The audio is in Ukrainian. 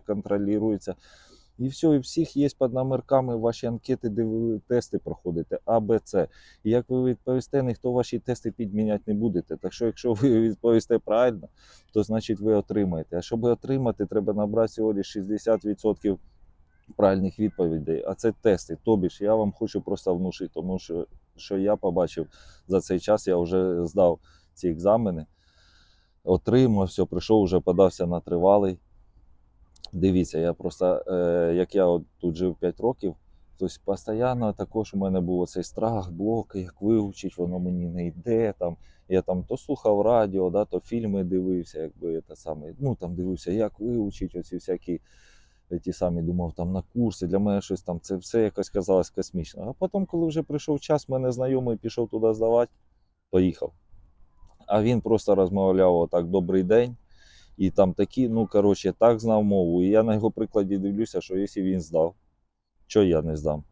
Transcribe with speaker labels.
Speaker 1: контролюється. І все, і всіх є під номерками ваші анкети, де ви тести проходите, А, Б, С. І як ви відповісте, ніхто ваші тести підміняти не будете. Так що, якщо ви відповісте правильно, то значить ви отримаєте. А щоб отримати, треба набрати сьогодні 60% правильних відповідей. А це тести. Тобі ж я вам хочу просто внушити, тому що, що я побачив за цей час, я вже здав ці екзамени, отримав, все, прийшов, вже подався на тривалий. Дивіться, я просто, е, як я от тут жив 5 років, тобто постійно також у мене був цей страх, блок, як вивчить, воно мені не йде. Там. Я там то слухав радіо, да, то фільми дивився, якби те саме. Ну там дивився, як вивчить, оці всякі ті самі думав там на курси. Для мене щось там це все якось казалось космічно. А потім, коли вже прийшов час, мене знайомий пішов туди здавати, поїхав. А він просто розмовляв отак добрий день. І там такі, ну коротше, так знав мову. І я на його прикладі дивлюся, що якщо він здав, що я не здам.